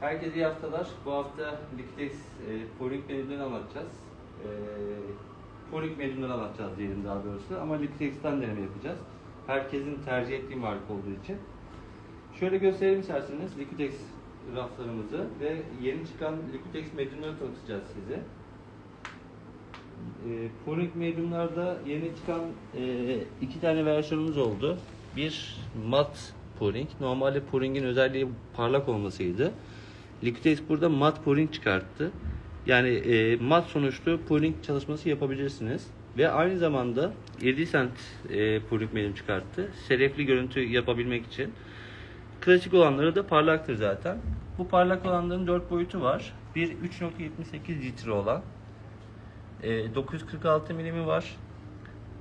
Herkese iyi haftalar. Bu hafta Liquitex e, Polik medyumları anlatacağız. E, Polik medyumları anlatacağız diyelim daha doğrusu. Ama Liquitex'ten deneme yapacağız. Herkesin tercih ettiği marka olduğu için. Şöyle gösterelim isterseniz Liquitex raflarımızı ve yeni çıkan Liquitex medyumları tanıtacağız size. E, Polik medyumlarda yeni çıkan e, iki tane versiyonumuz oldu. Bir mat pouring. Normalde pouring'in özelliği parlak olmasıydı. Liquitex burada mat pouring çıkarttı. Yani e, mat sonuçlu pouring çalışması yapabilirsiniz. Ve aynı zamanda 7 cent e, pouring medium çıkarttı. Şerefli görüntü yapabilmek için. Klasik olanları da parlaktır zaten. Bu parlak olanların 4 boyutu var. Bir 3.78 litre olan. E, 946 milimi var.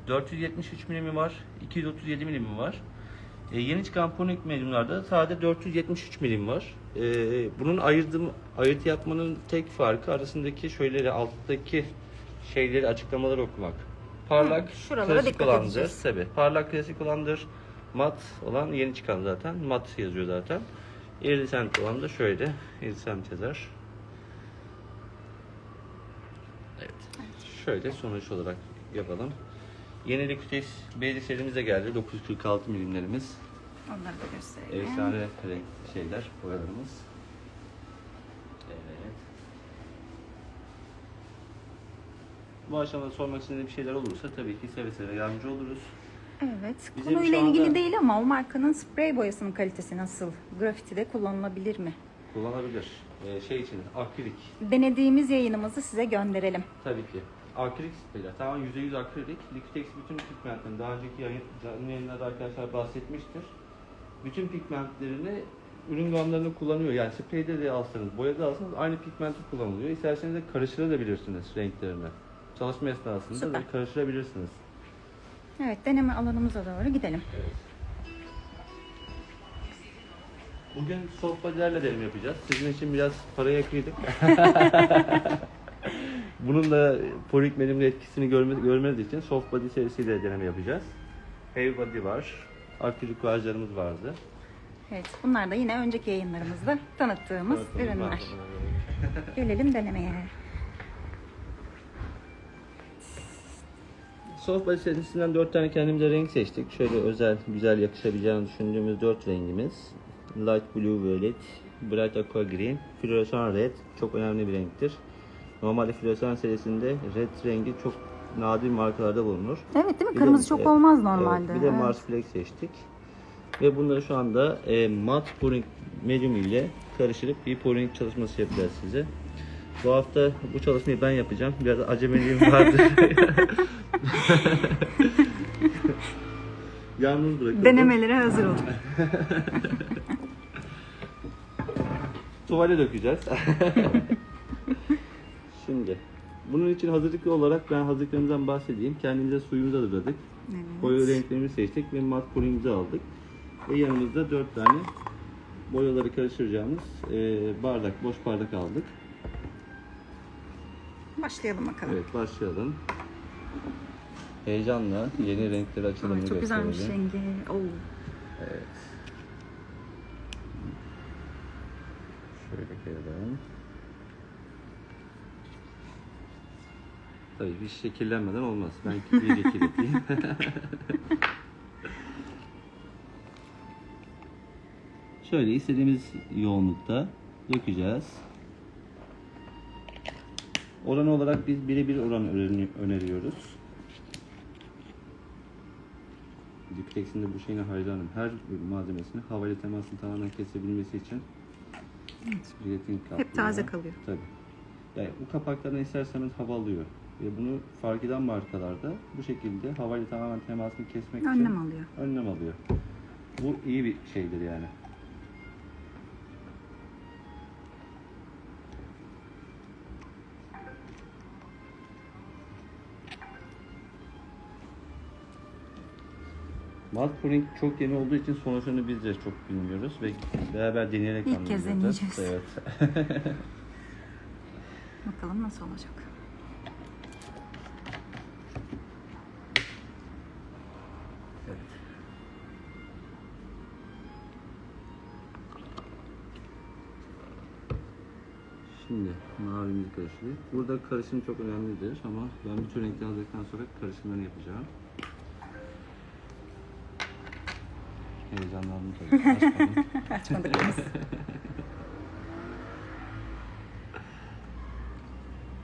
473 milimi var. 237 milimi var. E, yeni çıkan Ponic mediumlarda sadece 473 milim var. E, bunun ayırdım, ayırt yapmanın tek farkı arasındaki şöyleri alttaki şeyleri açıklamaları okumak. Parlak Hı, şuralara klasik dikkat olandır. edeceğiz. Tabi. Parlak klasik olandır. Mat olan yeni çıkan zaten. Mat yazıyor zaten. Iridescent olan da şöyle. Iridescent yazar. Evet. Şöyle sonuç olarak yapalım. Yeni Liquitex Basic serimiz de geldi. 946 milimlerimiz. Onları da gösterelim. Efsane renk şeyler, boyalarımız. Evet. Bu aşamada sormak istediğiniz bir şeyler olursa tabii ki seve seve yardımcı oluruz. Evet. Bizim Konuyla anda- ilgili değil ama o markanın sprey boyasının kalitesi nasıl? Grafitide kullanılabilir mi? Kullanabilir. Ee, şey için akrilik Denediğimiz yayınımızı size gönderelim. tabii ki. Akrilik spreyler. Tamam %100 akrilik. Liquitex bütün pigmentlerini daha önceki yayın, canlı yayınlarda arkadaşlar bahsetmiştir. Bütün pigmentlerini ürün gamlarını kullanıyor. Yani spreyde de alsanız, boyada alsanız aynı pigmenti kullanılıyor. İsterseniz de karıştırabilirsiniz renklerini. Çalışma esnasında Süper. da karıştırabilirsiniz. Evet deneme alanımıza doğru gidelim. Bugün soft body'lerle deneme yapacağız. Sizin için biraz paraya kıydık. Bunun da polik medium'un etkisini görme, görmeniz için soft body serisiyle deneme yapacağız. Heavy body var. Akrilik kuajlarımız vardı. Evet bunlar da yine önceki yayınlarımızda tanıttığımız ürünler. var. Gelelim denemeye. Soft body serisinden 4 tane kendimize renk seçtik. Şöyle özel, güzel yakışabileceğini düşündüğümüz 4 rengimiz. Light Blue Violet, Bright Aqua Green, Fluorescent Red çok önemli bir renktir. Normalde Fluorescent serisinde red rengi çok nadir markalarda bulunur. Evet değil mi? Bir de- Kırmızı çok evet, olmaz normalde. evet, bir de Evet. Mars Flex seçtik. Ve bunları şu anda e, mat pouring medium ile karıştırıp bir pouring çalışması yapacağız size. Bu hafta bu çalışmayı ben yapacağım. Biraz acemiliğim vardı. Yalnız bırakıldım. Denemelere hazır olun. Tuvale dökeceğiz. Şimdi bunun için hazırlıklı olarak ben hazırlıklarımızdan bahsedeyim. Kendimize suyumuzu hazırladık. Boya Evet. renklerimizi seçtik ve mat pouringimizi aldık. Ve yanımızda 4 tane boyaları karıştıracağımız e, bardak, boş bardak aldık. Başlayalım bakalım. Evet başlayalım. Heyecanla yeni renkleri Ay, açılımını çok güzelmiş rengi. Oo. Evet. Şöyle koyalım. Tabii bir şekillenmeden olmaz. Ben iyice kirleteyim. Şöyle istediğimiz yoğunlukta dökeceğiz. Oran olarak biz birebir oran öneri- öneriyoruz. Diptex'in de bu şeyine hayranım. Her malzemesini havayla temasını tamamen kesebilmesi için kaplıyor. Hep taze kalıyor. Tabii. Yani bu kapaklardan isterseniz hava alıyor. Bunu fark eden markalarda bu şekilde havayla tamamen temasını kesmek için Önlem alıyor. önlem alıyor. Bu iyi bir şeydir yani. Malt pudding çok yeni olduğu için sonuçlarını biz de çok bilmiyoruz ve beraber deneyerek İlk kez deneyeceğiz. Evet. Bakalım nasıl olacak. Şimdi mavimizi karıştırdık. Burada karışım çok önemlidir ama ben bütün renkleri aldıktan sonra karışımlarını yapacağım. Heyecanlandım tabii. Açmadım. Açmadık henüz.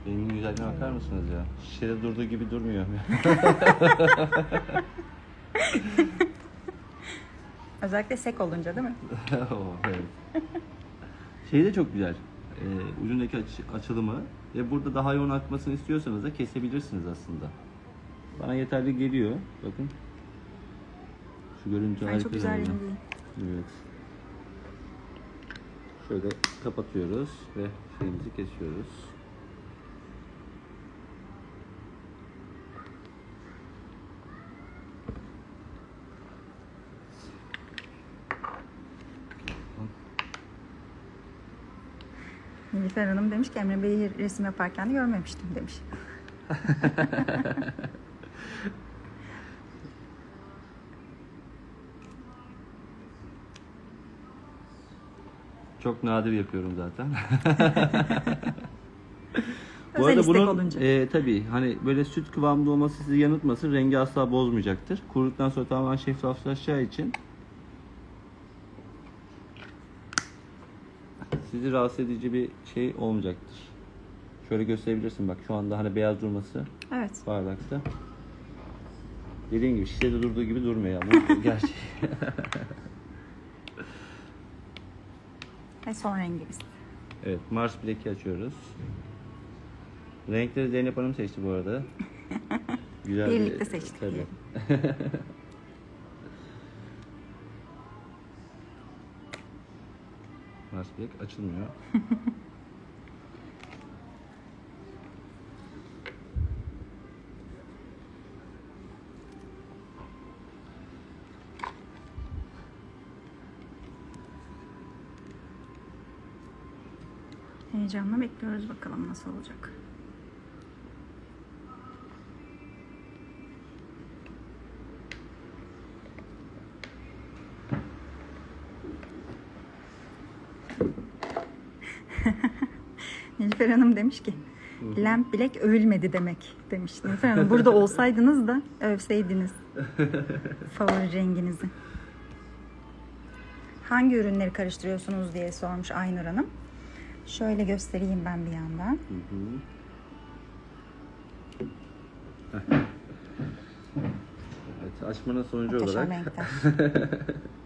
Rengin güzelliğine bakar mısınız ya? Şişede durduğu gibi durmuyor. Özellikle sek olunca değil mi? Oo, evet. Şey de çok güzel. Ee, ucundaki aç- açılımı ve burada daha yoğun akmasını istiyorsanız da kesebilirsiniz aslında. Bana yeterli geliyor. Bakın. Şu görüntü Ay harika çok güzel rengi. Evet. Şöyle kapatıyoruz ve şeyimizi kesiyoruz. Nilüfer Hanım demiş ki Emre Bey'i resim yaparken de görmemiştim demiş. Çok nadir yapıyorum zaten. Bu Özel arada istek bunun olunca. e, tabii hani böyle süt kıvamında olması sizi yanıltmasın. Rengi asla bozmayacaktır. Kuruduktan sonra tamamen şeffaflaşacağı için sizi rahatsız edici bir şey olmayacaktır. Şöyle gösterebilirsin bak şu anda hani beyaz durması Evet. bardakta. Dediğim gibi şişede durduğu gibi durmuyor ama gerçek. Ve son rengimiz. Evet, Mars Black'i açıyoruz. Renkleri Zeynep Hanım seçti bu arada. Güzel bir- Birlikte seçtik Tabii. diyelim. Black açılmıyor. Heyecanla bekliyoruz bakalım nasıl olacak. Nilüfer Hanım demiş ki Lamp bilek övülmedi demek demiş. Nilüfer Hanım burada olsaydınız da övseydiniz favori renginizi. Hangi ürünleri karıştırıyorsunuz diye sormuş Aynur Hanım. Şöyle göstereyim ben bir yandan. Evet, açmanın sonucu Muhteşem olarak renkler.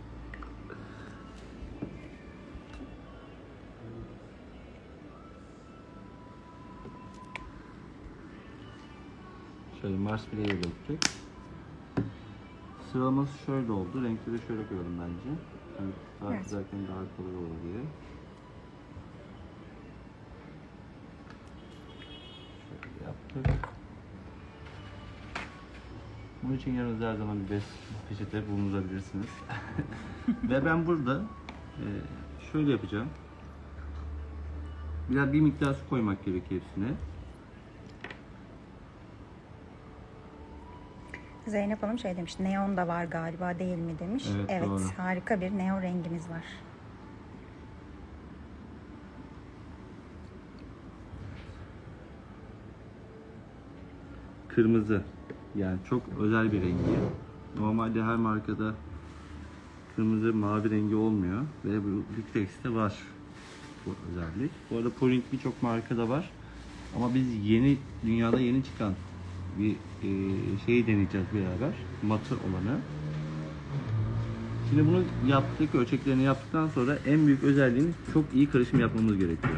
şöyle Mars Black'e döktük. Sıralaması şöyle oldu. Renkleri şöyle koyalım bence. Yani daha Evet. çizerken daha kolay olur diye. Şöyle yaptık. Bunun için yanınızda her zaman bir bez peçete bulundurabilirsiniz. Ve ben burada e, şöyle yapacağım. Biraz bir miktar su koymak gerekiyor hepsine. Zeynep Hanım şey demiş, neon da var galiba değil mi demiş. Evet, doğru. harika bir neon rengimiz var. Kırmızı. Yani çok özel bir rengi. Normalde her markada kırmızı mavi rengi olmuyor ve bu Liquitex'te var bu özellik. Bu arada Point birçok markada var. Ama biz yeni dünyada yeni çıkan bir e, şeyi deneyeceğiz beraber. Matı olanı. Şimdi bunu yaptık, ölçeklerini yaptıktan sonra en büyük özelliğimiz çok iyi karışım yapmamız gerekiyor.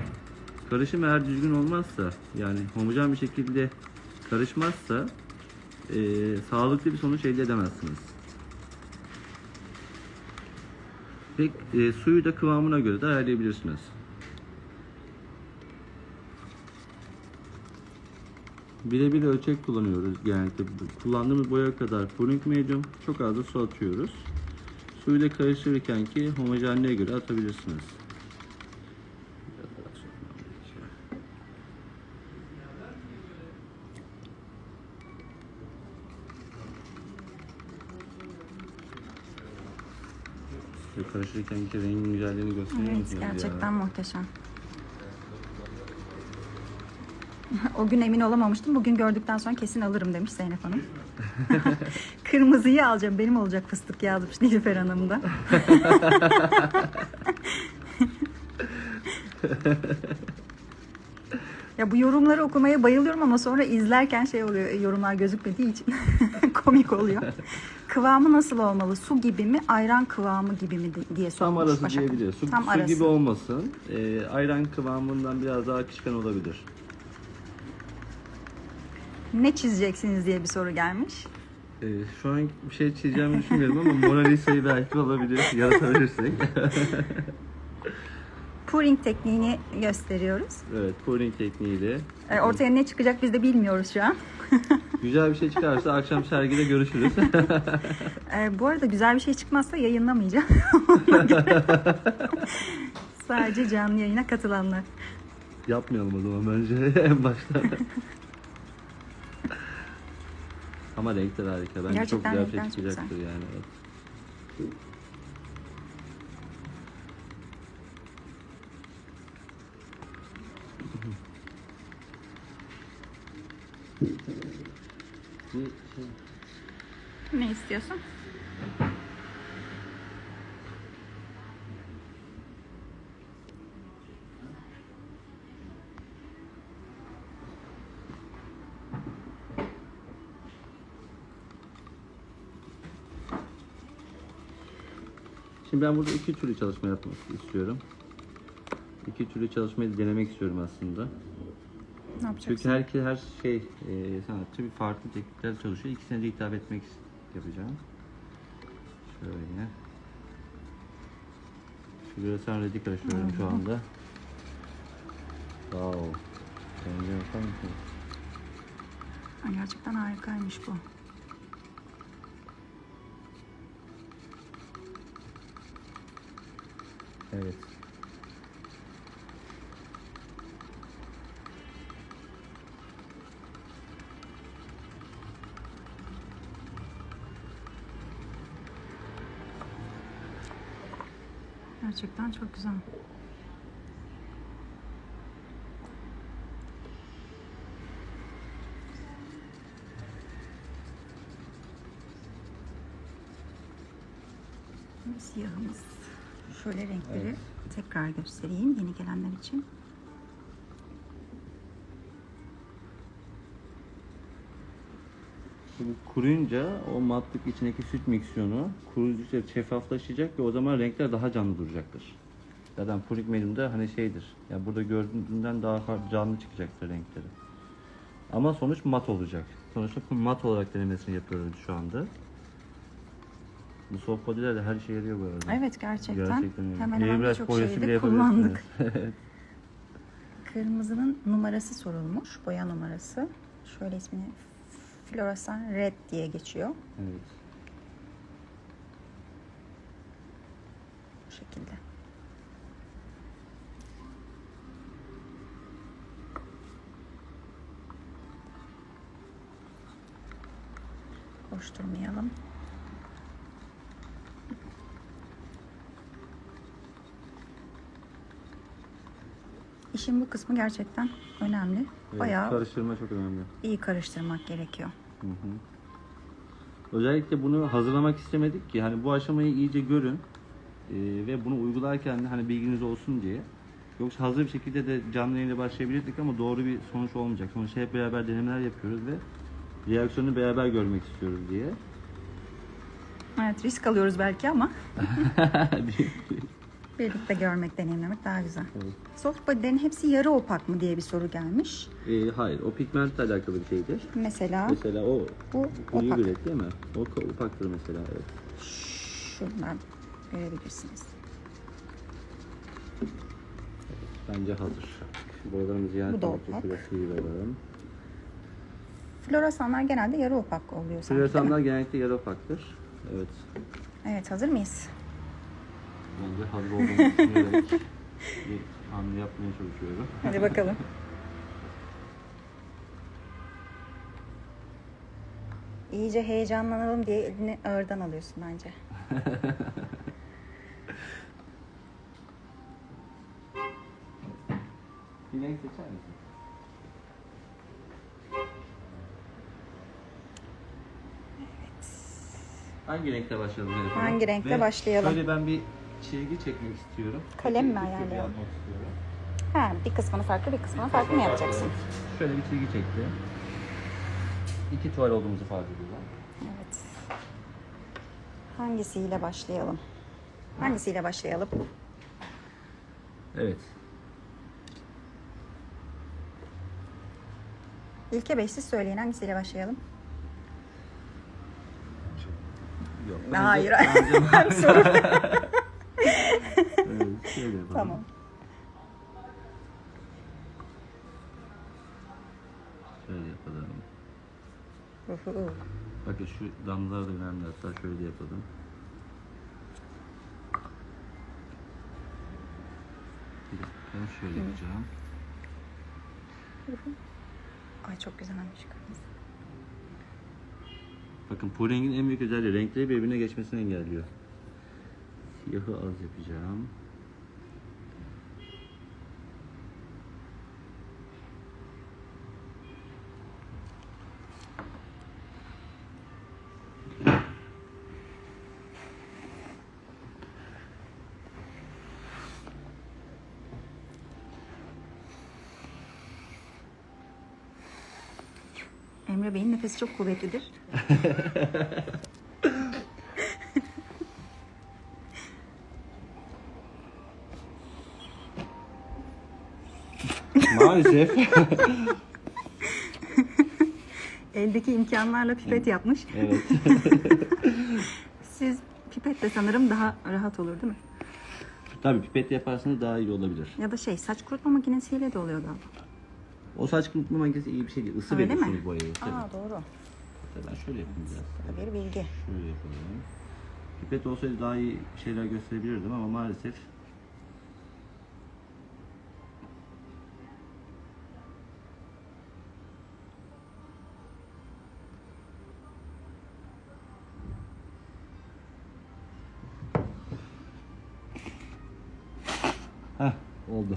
Karışım eğer düzgün olmazsa, yani homojen bir şekilde karışmazsa e, sağlıklı bir sonuç elde edemezsiniz. Ve e, suyu da kıvamına göre de ayarlayabilirsiniz. Birebir ölçek kullanıyoruz genellikle. Kullandığımız boya kadar pouring medium, çok az da su atıyoruz. Suyla karıştırırken ki homojenliğe göre atabilirsiniz. Karıştırırken ki rengin güzelliğini gösteriyor Evet musunuz ya? gerçekten muhteşem. O gün emin olamamıştım. Bugün gördükten sonra kesin alırım demiş Zeynep Hanım. Kırmızıyı alacağım. Benim olacak fıstık yazmış Nilüfer Hanım da. ya bu yorumları okumaya bayılıyorum ama sonra izlerken şey oluyor. Yorumlar gözükmediği için komik oluyor. Kıvamı nasıl olmalı? Su gibi mi, ayran kıvamı gibi mi di- diye sormuş Tam arası Başak. diyebiliyor. Su, Tam su arası. gibi olmasın. Ee, ayran kıvamından biraz daha akışkan olabilir. Ne çizeceksiniz diye bir soru gelmiş. Ee, şu an bir şey çizeceğimi düşünmüyorum ama Mona Lisa'yı belki olabilir. Yaratabilirsek. Pouring tekniğini gösteriyoruz. evet, pouring tekniğiyle. E, ortaya ne çıkacak biz de bilmiyoruz şu an. Güzel bir şey çıkarsa akşam sergide görüşürüz. E, bu arada güzel bir şey çıkmazsa yayınlamayacağım. Sadece canlı yayına katılanlar. Yapmayalım o zaman bence en başta. Ama renkler harika. Bence çok Gerçekten güzel bir şey renkler çok çıkacaktır yani. Evet. Bir şey- Ne istiyorsun? Şimdi ben burada iki türlü çalışma yapmak istiyorum. İki türlü çalışmayı denemek istiyorum aslında. Ne yapacaksın? Çünkü her, her şey e, sanatçı bir farklı teknikler çalışıyor. İkisine de hitap etmek yapacağım. Şöyle. Floresan redik açıyorum şu anda. Wow. Bence yapar gerçekten harikaymış bu. Evet. Gerçekten çok güzel. Siyahımız. Şöyle renkleri Evet. tekrar göstereyim yeni gelenler için. Şimdi kuruyunca o matlık içindeki süt miksiyonu kurudukça şeffaflaşacak ve o zaman renkler daha canlı duracaktır. Zaten purik medium'da hani şeydir. Yani burada gördüğünden daha canlı çıkacaktır renkleri. Ama sonuç mat olacak. Sonuçta mat olarak denemesini yapıyoruz şu anda. Bu soft body'ler de her işe yarıyor bu arada. Evet gerçekten. Gerçekten öyle. Hemen hemen Airbrush birçok boyası şeyde bile kullandık. yapabilirsiniz. Kırmızının numarası sorulmuş. Boya numarası. Şöyle ismini Floresan Red diye geçiyor. evet. Bu şekilde. Koşturmayalım. İşin bu kısmı gerçekten önemli. Evet, Bayağı Karıştırma çok önemli. iyi karıştırmak gerekiyor. Hı hı. Özellikle bunu hazırlamak istemedik ki hani bu aşamayı iyice görün e, ve bunu uygularken de hani bilginiz olsun diye. Yoksa hazır bir şekilde de canlı yayına başlayabilirdik ama doğru bir sonuç olmayacak. Sonuçta hep beraber denemeler yapıyoruz ve reaksiyonu beraber görmek istiyoruz diye. Evet risk alıyoruz belki ama birlikte görmek, deneyimlemek daha güzel. Evet. Soft body'lerin hepsi yarı opak mı diye bir soru gelmiş. E, hayır, o pigmentle alakalı bir şeydir. Mesela Mesela o bu opak. bilek değil mi? O opaktır mesela. Evet. Şuradan görebilirsiniz. Bence hazır. Boyalarımızı yan Bu da opak. Floresanlar genelde yarı opak oluyor sanki? Floresanlar genellikle yarı opaktır. Evet. Evet hazır mıyız? bence hazır olduğunu düşünerek bir hamle yapmaya çalışıyorum. Hadi bakalım. İyice heyecanlanalım diye elini ağırdan alıyorsun bence. bir renk seçer misin? Hangi renkte başlayalım? Hangi renkte Ve başlayalım? Şöyle ben bir çizgi çekmek istiyorum. Kalem mi ayarlayalım? Ha, bir kısmını farklı bir kısmını farklı mı yapacaksın? Şöyle bir çizgi çekti. İki tuval olduğumuzu fark ediyorum. Evet. Hangisiyle başlayalım? Hangisiyle başlayalım? Evet. İlke Bey siz söyleyin hangisiyle başlayalım? Yok. Hayır. Bence- evet, şöyle yapalım. Tamam. Şöyle yapalım. Uhu. Bakın şu damlalar da önemli. Hatta şöyle yapalım. Bir dakika şöyle yapacağım. Ay çok güzel olmuş kırmızı. Bakın purengin en büyük özelliği renkleri birbirine geçmesini engelliyor. Siyahı az yapacağım. Emre Bey'in nefesi çok kuvvetlidir. Maalesef. Eldeki imkanlarla pipet yapmış. evet. Siz pipetle sanırım daha rahat olur değil mi? Tabii pipet yaparsanız daha iyi olabilir. Ya da şey saç kurutma makinesiyle de oluyor galiba. O saç kurutma makinesi iyi bir şey değil. Isı Öyle veriyor mi? çünkü boyayı. Tabii. Aa doğru. Tabii Ben şöyle yapayım biraz. Bu da bir bilgi. Şöyle yapalım. Pipet olsaydı daha iyi şeyler gösterebilirdim ama maalesef Heh, oldu.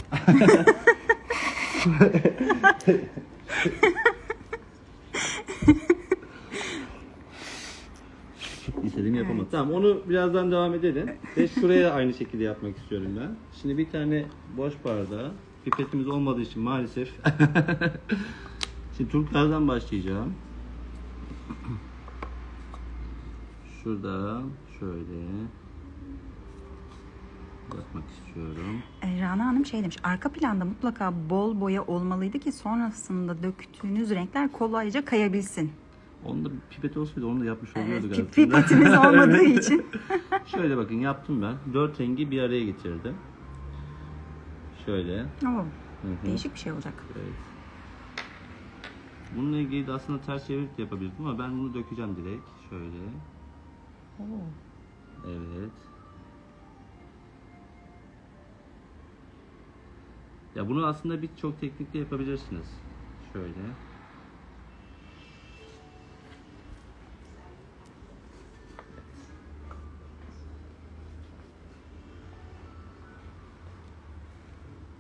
İstediğimi yapamadım. Tamam onu birazdan devam edelim. Ve şuraya aynı şekilde yapmak istiyorum ben. Şimdi bir tane boş bardağı. Pipetimiz olmadığı için maalesef. Şimdi turplardan başlayacağım. Şurada şöyle yapmak istiyorum. E, Rana Hanım şey demiş, arka planda mutlaka bol boya olmalıydı ki sonrasında döktüğünüz renkler kolayca kayabilsin. Onu da pipet olsaydı onu da yapmış Evet, oluyorduk pi- aslında. pipetimiz olmadığı için. Şöyle bakın yaptım ben. Dört rengi bir araya getirdim. Şöyle. Oo, Hı hı. değişik bir şey olacak. Evet. Bununla ilgili de aslında ters çevirip de yapabilirdim ama ben bunu dökeceğim direkt. Şöyle. Oo. Evet. Ya bunu aslında birçok teknikle yapabilirsiniz. Şöyle.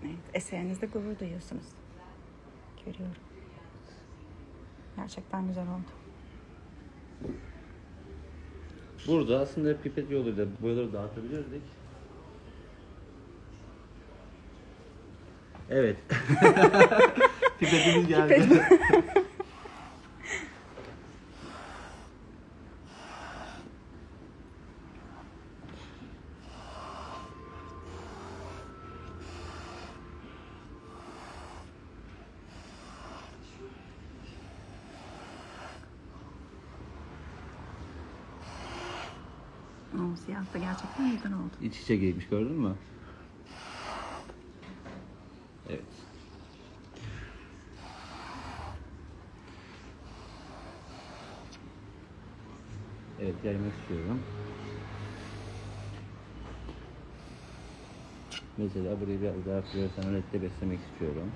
Evet, eserinizde gurur duyuyorsunuz. Görüyorum. Gerçekten güzel oldu. Burada aslında pipet yoluyla boyaları dağıtabilirdik. Evet. Pipetimiz geldi. O siyah da gerçekten güzel oldu. İç içe giymiş gördün mü? Evet. Evet yaymak istiyorum. Mesela burayı biraz daha floresanletle beslemek istiyorum.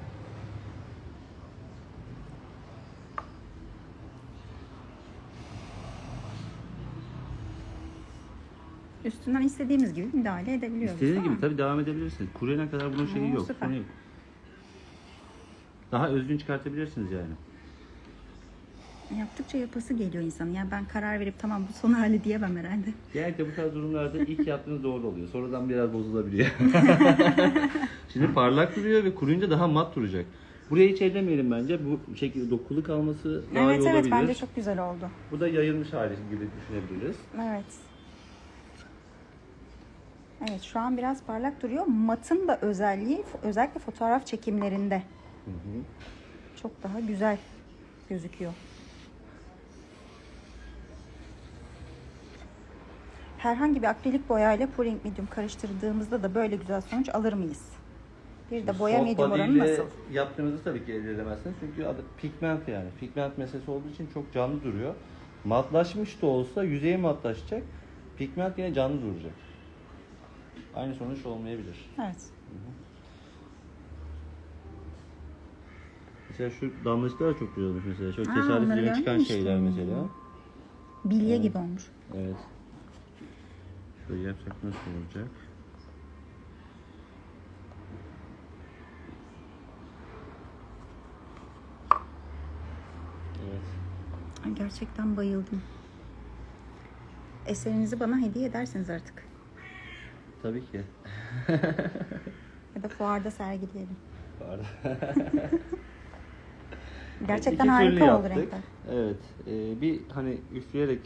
Üstünden istediğimiz gibi müdahale edebiliyoruz. İstediğiniz gibi tabii devam edebilirsiniz. Kuruyana kadar bunun şeyi yok. süper. yok. Daha özgün çıkartabilirsiniz yani. Yaptıkça yapası geliyor insanın. Yani ben karar verip tamam bu son hali diyemem herhalde. Genellikle bu tarz durumlarda ilk yaptığınız doğru oluyor. Sonradan biraz bozulabiliyor. Şimdi parlak duruyor ve kuruyunca daha mat duracak. Buraya hiç ellemeyelim bence. Bu şekilde dokulu kalması daha evet iyi evet olabilir. bence çok güzel oldu. Bu da yayılmış hali gibi düşünebiliriz. Evet. Evet şu an biraz parlak duruyor. Matın da özelliği özellikle fotoğraf çekimlerinde Hı hı. çok daha güzel gözüküyor. Herhangi bir akrilik boyayla pouring medium karıştırdığımızda da böyle güzel sonuç alır mıyız? Bir de boya Soft medium oranı nasıl? Yaptığınızı tabii ki elde edemezsiniz. Çünkü adı pigment yani. Pigment meselesi olduğu için çok canlı duruyor. Matlaşmış da olsa yüzeyi matlaşacak. Pigment yine canlı duracak. Aynı sonuç olmayabilir. Evet. Mesela şu damlacıklar da çok güzel olmuş mesela. Çok Aa, tesadüf onları yeni çıkan görmemiştim. şeyler mesela. Bilye gibi olmuş. Evet. Şöyle yapsak nasıl olacak? Evet. Ay, gerçekten bayıldım. Eserinizi bana hediye edersiniz artık. Tabii ki. Ya da fuarda sergileyelim. Pardon. Gerçekten İki harika oldu yaptık. renkler. Evet. e, bir hani üfleyerek,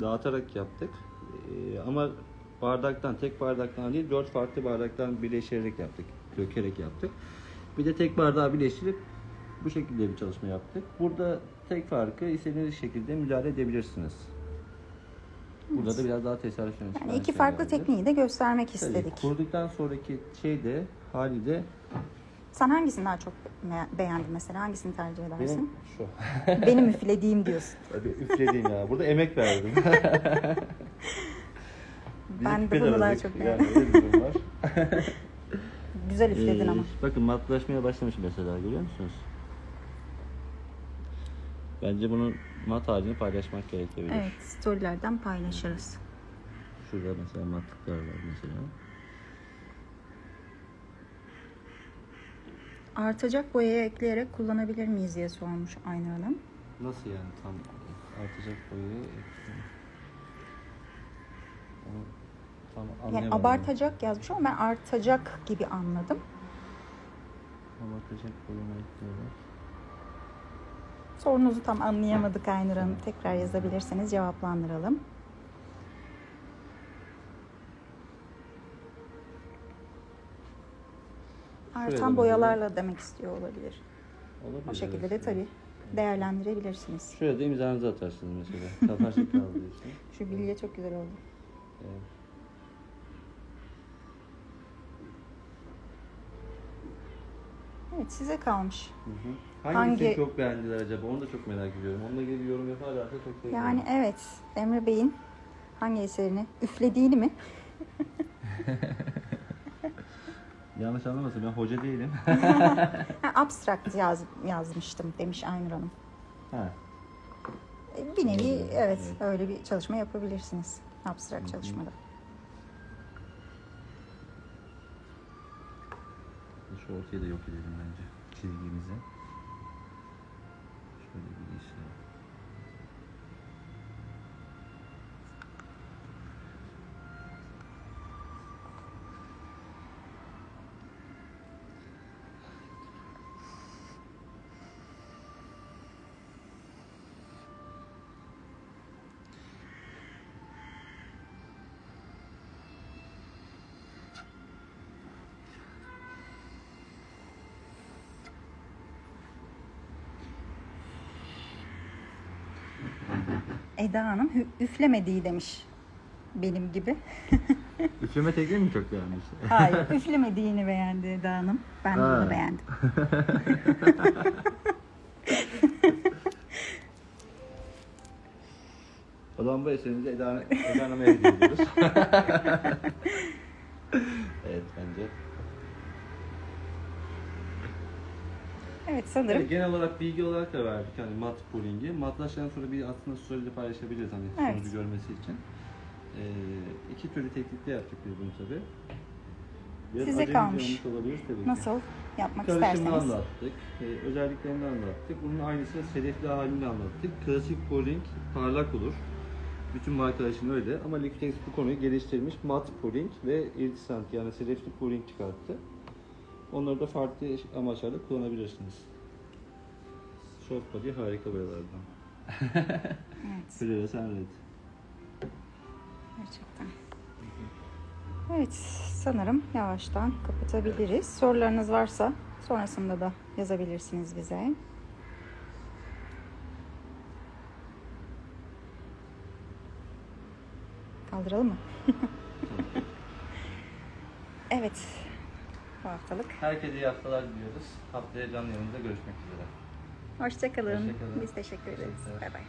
dağıtarak yaptık. E, ama bardaktan, tek bardaktan değil, dört farklı bardaktan birleştirerek yaptık. Dökerek yaptık. Bir de tek bardağı birleştirip bu şekilde bir çalışma yaptık. Burada tek farkı istediğiniz şekilde müdahale edebilirsiniz. Burada da biraz daha tesadüf çıkan Yani iki farklı şeylerdi. tekniği de göstermek Tabii, istedik. Kuruduktan sonraki şey de hali de Sen hangisini daha çok be- beğendin mesela? Hangisini tercih edersin? benim şu. Benim üflediğim diyorsun. Hadi üflediğim ya. Burada emek verdim. Ben de küpe bunu daha aradık. çok yani öyle bir durum var. Güzel üfledin Ee, ama. Bakın matlaşmaya başlamış mesela görüyor musunuz? Bence bunun mat halini paylaşmak gerekebilir. Evet, storylerden paylaşırız. Şurada mesela matlıklar var mesela. Artacak boyayı ekleyerek kullanabilir miyiz diye sormuş Aynur Hanım. Nasıl yani tam artacak? Onu tam Yani abartacak yazmış ama ben artacak gibi anladım. Abartacak boyunu ekliyorlar. Sorunuzu tam anlayamadık Aynur Hanım. Tekrar yazabilirseniz cevaplandıralım. Artan boyalarla demek istiyor olabilir. Olabilir. O şekilde de tabii değerlendirebilirsiniz. Şöyle de imzanızı atarsınız mesela. Kaparsın için. Şu bilye çok güzel oldu. Evet. Evet size kalmış. Hı hı. Hangisini Hangi- çok beğendiler acaba? Onu da çok merak ediyorum. Onunla ilgili yorum yaparlarsa çok sevinirim. Yani evet Emre Bey'in hangi eserini üflediğini mi? Yanlış anlamasın ben hoca değilim. Ha, abstract yaz, yazmıştım demiş Aynur Hanım. ha. E, Bir nevi Evet, evet, öyle bir çalışma yapabilirsiniz. Abstract çalışmada. Şu ortayı da yok edelim bence. Çizgimizi. Şöyle bir işe. Eda Hanım üflemediği demiş benim gibi. Üfleme tekniği mi çok beğenmiş? Hayır üflemediğini beğendi Eda Hanım. Ben de Ha. onu beğendim. O zaman bu eserimizi Eda, Eda Hanım'a hediye ediyoruz. evet bence. Evet sanırım. Evet, genel olarak bilgi olarak da verdik hani mat pooling'i. Matlaştıktan sonra bir aslında story'de paylaşabiliriz hani Evet. sonucu görmesi için. Ee, iki türlü teknikte yaptık biz bunu tabii. Biraz Size kalmış. olabilir tabii. Nasıl? yapmak Karışımını isterseniz. anlattık. e, özelliklerini anlattık. Bunun aynısını sedefli halini anlattık. Klasik pouring parlak olur. Bütün markalaşım öyle ama Liquitex bu konuyu geliştirmiş. Mat pouring ve iridescent yani sedefli pouring çıkarttı. Onları da farklı amaçlarla kullanabilirsiniz. Soft body harika boyalardan. Evet. Fluorescent red. Gerçekten. Evet, sanırım yavaştan kapatabiliriz. Sorularınız varsa sonrasında da yazabilirsiniz bize. Kaldıralım mı? evet. Bu haftalık. Herkese iyi haftalar diliyoruz. Haftaya canlı yayında görüşmek üzere. Hoşçakalın. Hoşça kalın. Biz teşekkür ederiz. Bay bay.